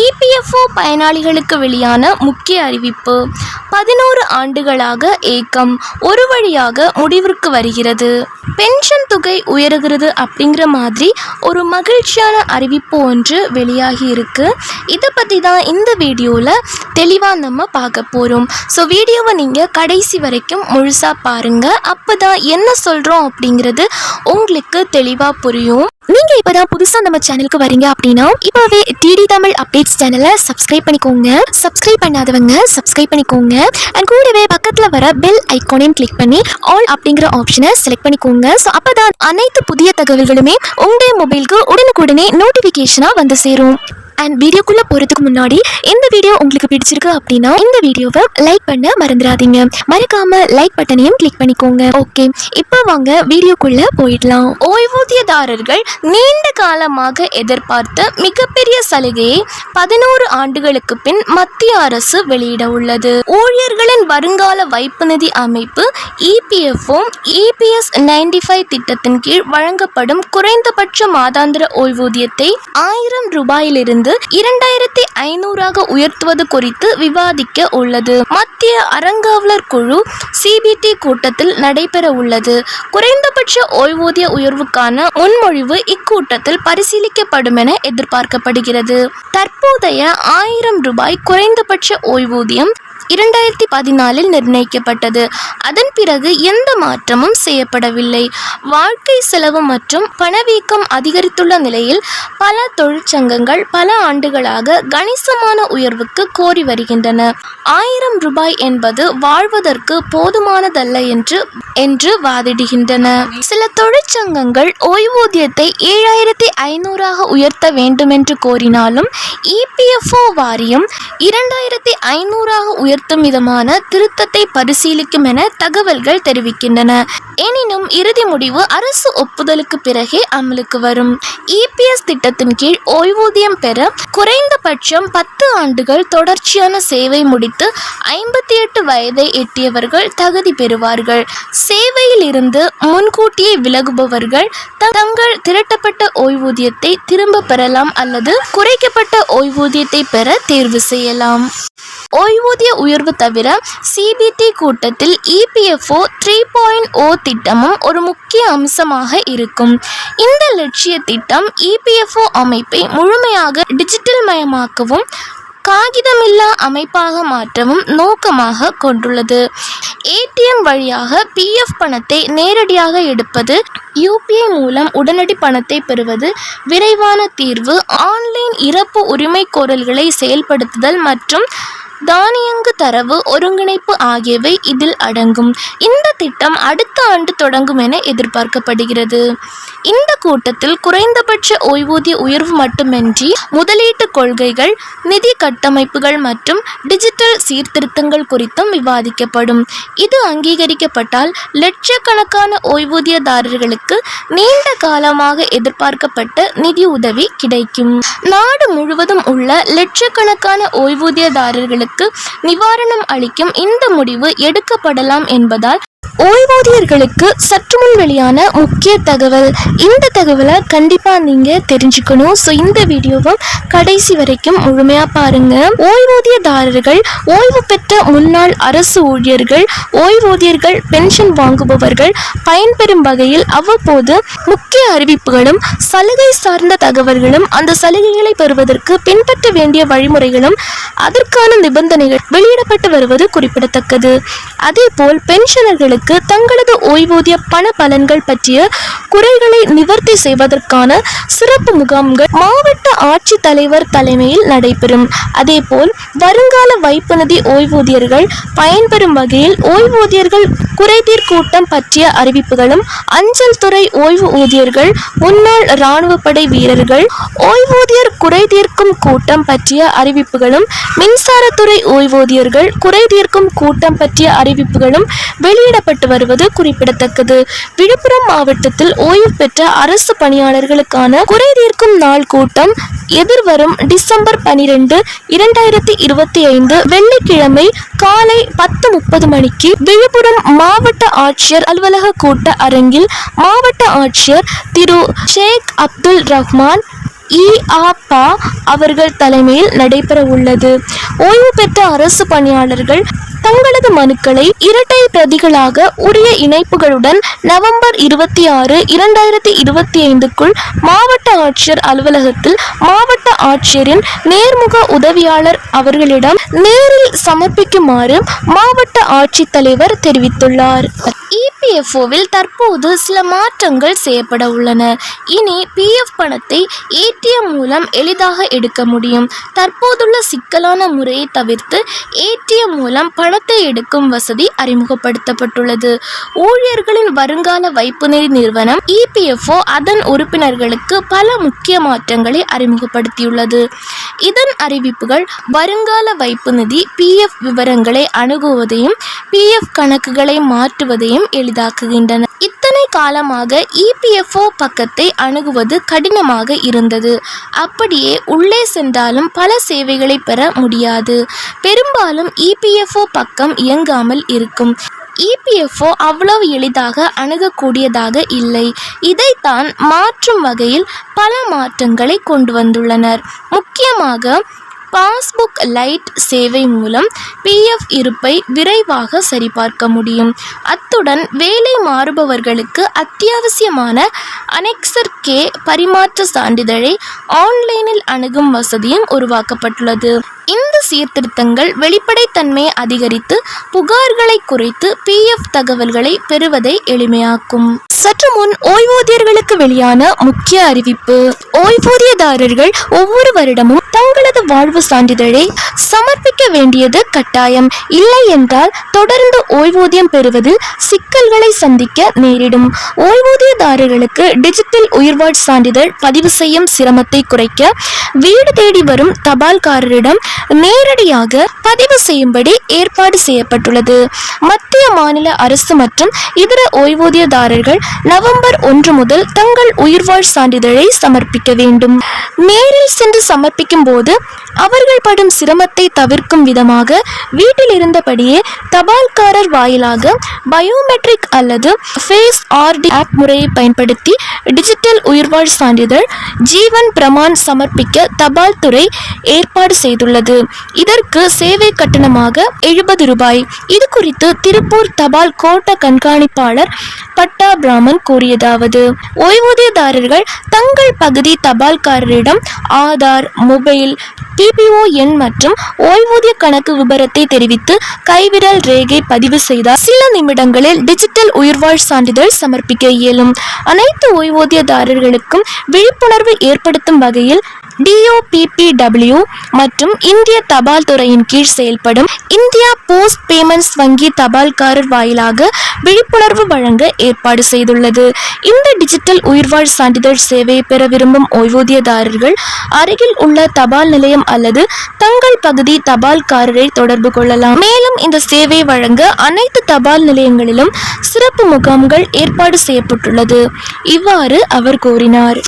EPFO பயனாளிகளுக்கு வெளியான முக்கிய அறிவிப்பு. பதினோரு ஆண்டுகளாக ஏக்கம் ஒரு வழியாக முடிவிற்கு வருகிறது. பென்ஷன் தொகை உயருகிறது அப்படிங்கிற மாதிரி ஒரு மகிழ்ச்சியான அறிவிப்பு ஒன்று வெளியாகி இருக்கு. இதை பற்றி தான் இந்த வீடியோவில் தெளிவாக நம்ம பார்க்க போகிறோம் ஸோ வீடியோவை நீங்கள் கடைசி வரைக்கும் முழுசாக பாருங்கள் அப்போ தான் என்ன சொல்கிறோம் அப்படிங்கிறது உங்களுக்கு தெளிவாக புரியும். நீங்கள் இப்போ தான் புதுசாக நம்ம சேனலுக்கு வரீங்க அப்படின்னா இப்போவே டிடி தமிழ் அப்டேட்ஸ் சேனலை சப்ஸ்கிரைப் பண்ணிக்கோங்க. சப்ஸ்கிரைப் பண்ணாதவங்க சப்ஸ்கிரைப் பண்ணிக்கோங்க. அண்ட் கூடவே பக்கத்தில் வர பெல் ஐக்கானையும் கிளிக் பண்ணி ஆல் அப்படிங்கிற ஆப்ஷனை செலக்ட் பண்ணிக்கோங்க. ஸோ அப்போ தான் அனைத்து புதிய தகவல்களுமே உங்களுடைய மொபைலுக்கு உடனுக்குடனே நோட்டிஃபிகேஷனாக வந்து சேரும். அண்ட் வீடியோக்குள்ளே போகிறதுக்கு முன்னாடி இந்த வீடியோ உங்களுக்கு பிடிச்சிருக்கு அப்படின்னா இந்த வீடியோவை லைக் பண்ண மறந்துடாதீங்க. மறக்காம லைக் பட்டனையும் கிளிக் பண்ணிக்கோங்க. ஓகே இப்போ வாங்க வீடியோக்குள்ளே போயிடலாம். ஓய்வூதியதாரர்கள் நீண்ட காலமாக எதிர்பார்த்த மிகப்பெரிய சலுகையை பதினோரு ஆண்டுகளுக்கு பின் மத்திய அரசு வெளியிட உள்ளது. ஊழியர்களின் வருங்கால வைப்பு நிதி அமைப்பு இபிஎஃப்ஓ இபிஎஸ் நைன்டி ஃபைவ் திட்டத்தின் கீழ் வழங்கப்படும் குறைந்தபட்ச மாதாந்திர ஓய்வூதியத்தை ஆயிரம் ரூபாயிலிருந்து இரண்டாயிரத்தி ஐநூறாக உயர்த்துவது குறித்து விவாதிக்க உள்ளது. மத்திய அறங்காவலர் குழு சிபிடி கூட்டத்தில் நடைபெற உள்ளது. குறைந்தபட்ச ஓய்வூதிய உயர்வுக்கான முன்மொழிவு இக்கூட்டத்தில் பரிசீலிக்கப்படும் என எதிர்பார்க்கப்படுகிறது. தற்போதைய ஆயிரம் ரூபாய் குறைந்தபட்ச ஓய்வூதியம் இரண்டாயிரத்தி பதினாலில் நிர்ணயிக்கப்பட்டது. அதன் பிறகு எந்த மாற்றமும் செய்யப்படவில்லை. வாழ்க்கை செலவு மற்றும் பணவீக்கம் அதிகரித்துள்ள நிலையில் பல தொழிற்சங்கங்கள் பல ஆண்டுகளாக கணிசமான உயர்வுக்கு கோரி வருகின்றன. ஆயிரம் ரூபாய் என்பது வாழ்வதற்கு போதுமானதல்ல என்று என்று வாதிடுகின்றன. சில தொழிற்சங்கங்கள் ஓய்வூதியத்தை ஏழாயிரத்தி ஐநூறாக உயர்த்த வேண்டும் என்று கோரினாலும் இபிஎஃப்ஓ வாரியம் இரண்டாயிரத்தி ஐநூறாக உயர்த்தும் விதமான திருத்தத்தை பரிசீலிக்கும் என தகவல்கள் தெரிவிக்கின்றன. எனினும் இறுதி முடிவு அரசு ஒப்புதலுக்கு பிறகே அமலுக்கு வரும். இபிஎஸ் திட்டத்தின் கீழ் ஓய்வூதியம் பெற குறைந்தபட்சம் பத்து ஆண்டுகள் தொடர்ச்சியான சேவை முடித்து ஐம்பத்தி எட்டு வயதை எட்டியவர்கள் தகுதி பெறுவார்கள். சேவையில் இருந்து முன்கூட்டியே விலகுபவர்கள் தங்கள் திரட்டப்பட்ட ஓய்வூதியத்தை திரும்ப பெறலாம் அல்லது குறைக்கப்பட்ட ஓய்வூதியத்தை பெற தேர்வு செய்யலாம். ஓய்வூதிய உயர்வு தவிர சிபிடி கூட்டத்தில் இபிஎஃப்ஓ த்ரீ பாயிண்ட் ஓ திட்டமும் ஒரு முக்கிய அம்சமாக இருக்கும். இந்த லட்சிய திட்டம் இபிஎஃப்ஓ அமைப்பை முழுமையாக டிஜிட்டல் மயமாக்கவும் காகிதமில்லா அமைப்பாக மாற்றவும் நோக்கமாக கொண்டுள்ளது. ஏடிஎம் வழியாக பிஎஃப் பணத்தை நேரடியாக எடுப்பது யூபிஐ மூலம் உடனடி பணத்தை பெறுவது விரைவான தீர்வு ஆன்லைன் இறப்பு உரிமை கோரல்களை செயல்படுத்துதல் மற்றும் தானியங்கு தரவு ஒருங்கிணைப்பு ஆகியவை இதில் அடங்கும். இந்த திட்டம் அடுத்த ஆண்டு தொடங்கும் என எதிர்பார்க்கப்படுகிறது. இந்த கூட்டத்தில் குறைந்தபட்ச ஓய்வூதிய உயர்வு மட்டுமின்றி முதலீட்டு கொள்கைகள் நிதி கட்டமைப்புகள் மற்றும் டிஜிட்டல் சீர்திருத்தங்கள் குறித்தும் விவாதிக்கப்படும். இது அங்கீகரிக்கப்பட்டால் லட்சக்கணக்கான ஓய்வூதியதாரர்களுக்கு நீண்ட காலமாக எதிர்பார்க்கப்பட்ட நிதி உதவி கிடைக்கும். நாடு முழுவதும் உள்ள லட்சக்கணக்கான ஓய்வூதியதாரர்களுக்கு நிவாரணம் அளிக்கும் இந்த முடிவு எடுக்கப்படலாம் என்பதால் ஓய்வூதியர்களுக்கு சற்று முன் வெளியான முக்கிய தகவல். இந்த தகவலை கண்டிப்பாக நீங்கள் தெரிஞ்சுக்கணும். ஸோ இந்த வீடியோவும் கடைசி வரைக்கும் முழுமையாக பாருங்கள் ஓய்வூதியதாரர்கள் ஓய்வு பெற்ற முன்னாள் அரசு ஊழியர்கள் ஓய்வூதியர்கள் பென்ஷன் வாங்குபவர்கள் பயன்பெறும் வகையில் அவ்வப்போது முக்கிய அறிவிப்புகளும் சலுகை சார்ந்த தகவல்களும் அந்த சலுகைகளை பெறுவதற்கு பின்பற்ற வேண்டிய வழிமுறைகளும் அதற்கான நிபந்தனைகள் வெளியிடப்பட்டு வருவது குறிப்பிடத்தக்கது. அதேபோல் பென்ஷனர்களுக்கு தங்களது ஓய்வூதிய பண பலன்கள் பற்றிய குறைகளை நிவர்த்தி செய்வதற்கான சிறப்பு முகாம்கள் மாவட்ட ஆட்சித்தலைவர் தலைமையில் நடைபெறும். அதேபோல் வருங்கால வைப்பு நிதி ஓய்வூதியர்கள் பயன்பெறும் வகையில் ஓய்வூதியர்கள் குறைதீர் கூட்டம் பற்றிய அறிவிப்புகளும் அஞ்சல் துறை ஓய்வு ஊதியர்கள் முன்னாள் இராணுவ படை வீரர்கள் ஓய்வூதியர் குறை தீர்க்கும் கூட்டம் பற்றிய அறிவிப்புகளும் மின்சாரத்துறை ஓய்வூதியர்கள் குறை தீர்க்கும் கூட்டம் பற்றிய அறிவிப்புகளும் வெளியிடப்பட்டு வருவது குறிப்பிடத்தக்கது. விழுப்புரம் மாவட்டத்தில் ஓய்வு பெற்ற அரசு பணியாளர்களுக்கான குறை தீர்க்கும் நாள் கூட்டம் எதிர்வரும் டிசம்பர் பனிரெண்டு இரண்டாயிரத்தி இருபத்தி ஐந்து வெள்ளிக்கிழமை காலை பத்து முப்பது மணிக்கு விழுப்புரம் மாவட்ட ஆட்சியர் அலுவலக கூட்ட அரங்கில் மாவட்ட ஆட்சியர் திரு ஷேக் அப்துல் ரஹ்மான் இஆபா அவர்கள் தலைமையில் நடைபெற உள்ளது ஓய்வு பெற்ற அரசு பணியாளர்கள் தங்களது மனுக்களை இரட்டை பிரதிகளாக உரிய இணைப்புகளுடன் நவம்பர் இருபத்தி ஆறு இரண்டாயிரத்தி இருபத்தி ஐந்துக்குள் மாவட்ட ஆட்சியர் அலுவலகத்தில் மாவட்ட ஆட்சியரின் நேர்முக உதவியாளர் அவர்களிடம் நேரில் சமர்ப்பிக்குமாறு மாவட்ட ஆட்சித்தலைவர் தெரிவித்துள்ளார். இபிஎஃப்ஓவில் தற்போது சில மாற்றங்கள் செய்யப்பட உள்ளன. இனி பிஎஃப் பணத்தை ஏடிஎம் மூலம் எளிதாக எடுக்க முடியும். தற்போதுள்ள சிக்கலான முறையை தவிர்த்து ஏடிஎம் மூலம் பணத்தை எடுக்கும் வசதி அறிமுகப்படுத்தப்பட்டுள்ளது. ஊழியர்களின் வருங்கால வைப்பு நிதி நிறுவனம் இபிஎஃப்ஓ அதன் உறுப்பினர்களுக்கு பல முக்கிய மாற்றங்களை அறிமுகப்படுத்தியுள்ளது. இதன் அறிவிப்புகள் வருங்கால வைப்பு நிதி பிஎஃப் விவரங்களை அணுகுவதையும் பிஎஃப் கணக்குகளை மாற்றுவதையும் எளிதாக்குகின்றன. இத்தனை காலமாக இபிஎஃப்ஓ பக்கத்தை அணுகுவது கடினமாக இருந்தது. அப்படியே உள்ளே சென்றாலும் பல சேவைகளை பெற முடியாது. பெரும்பாலும் இபிஎஃப்ஓ பக்கம் இயங்காமல் இருக்கும். இபிஎஃப்ஓ அவ்வளவு எளிதாக அணுகக்கூடியதாக இல்லை. இதைத்தான் மாற்றும் வகையில் பல மாற்றங்களை கொண்டு வந்துள்ளனர். முக்கியமாக பாஸ்புக் லைட் சேவை மூலம் பிஎஃப் இருப்பை விரைவாக சரிபார்க்க முடியும். அத்துடன் வேலை மாறுபவர்களுக்கு அத்தியாவசியமான அனெக்சர் கே பரிமாற்ற சான்றிதழை ஆன்லைனில் அணுகும் வசதியும் உருவாக்கப்பட்டுள்ளது. இந்த சீர்திருத்தங்கள் வெளிப்படைத்தன்மையை அதிகரித்து புகார்களை குறைத்து பிஎஃப் தகவல்களை பெறுவதை எளிமையாக்கும். சற்று முன் ஓய்வூதியர்களுக்கு வெளியான முக்கிய அறிவிப்பு. ஓய்வூதியதாரர்கள் ஒவ்வொரு வருடமும் தங்களது வாழ்வு சான்றிதழை சமர்ப்பிக்க வேண்டியது கட்டாயம். இல்லை என்றால் தொடர்ந்து ஓய்வூதியம் பெறுவதில் சிக்கல்களை சந்திக்க நேரிடும். ஓய்வூதியதாரர்களுக்கு டிஜிட்டல் உயிர்வாழ் சான்றிதழ் பதிவு செய்யும் சிரமத்தை குறைக்க வீடு தேடி வரும் தபால்காரரிடம் நேரடியாக பதிவு செய்யும்படி ஏற்பாடு செய்யப்பட்டுள்ளது. மத்திய மாநில அரசு மற்றும் இதர ஓய்வூதியதாரர்கள் நவம்பர் ஒன்று முதல் தங்கள் உயிர்வாழ் சான்றிதழை சமர்ப்பிக்க வேண்டும். நேரில் சென்று சமர்ப்பிக்கும் போது அவர்கள் படும் சிரமத்தை தவிர்க்கும் விதமாக வீட்டில் இருந்தபடியே தபால்காரர் வாயிலாக பயோமெட்ரிக் அல்லது ஃபேஸ் ஆர்டி ஆப் முறையை பயன்படுத்தி டிஜிட்டல் உயிர்வாழ் சான்றிதழ் ஜீவன் பிரமான் சமர்ப்பிக்க தபால் துறை ஏற்பாடு செய்துள்ளது. இதற்கு சேவை கட்டணமாக எழுபது ரூபாய். இது குறித்து திருப்பூர் தபால் கோட்ட கண்காணிப்பாளர் பட்டா ராமன் கூறியதாவது. ஓய்வூதியதாரர்கள் தங்கள் பகுதி தபால்காரரிடம் ஆதார் மொபைல் பிபிஓ எண் மற்றும் ஓய்வூதிய கணக்கு விபரத்தை தெரிவித்து கைவிரல் ரேகை பதிவு செய்தால் சில நிமிடங்களில் டிஜிட்டல் உயிர்வாழ் சான்றிதழ் சமர்ப்பிக்க இயலும். அனைத்து ஓய்வூதியதாரர்களுக்கும் விழிப்புணர்வு ஏற்படுத்தும் வகையில் டிஓபிபிடபிள்யூ மற்றும் இந்திய தபால் துறையின் கீழ் செயல்படும் இந்தியா போஸ்ட் பேமெண்ட்ஸ் வங்கி தபால்காரர் வாயிலாக விழிப்புணர்வு வழங்க ஏற்பாடு செய்துள்ளது. இந்த டிஜிட்டல் உயிர்வாழ் சான்றிதழ் சேவையை பெற விரும்பும் ஓய்வூதியதாரர்கள் அருகில் உள்ள தபால் நிலையம் அல்லது தங்கள் பகுதி தபால்காரரை தொடர்பு கொள்ளலாம். மேலும் இந்த சேவை வழங்க அனைத்து தபால் நிலையங்களிலும் சிறப்பு முகாம்கள் ஏற்பாடு செய்யப்பட்டுள்ளது. இவ்வாறு அவர் கூறினார்.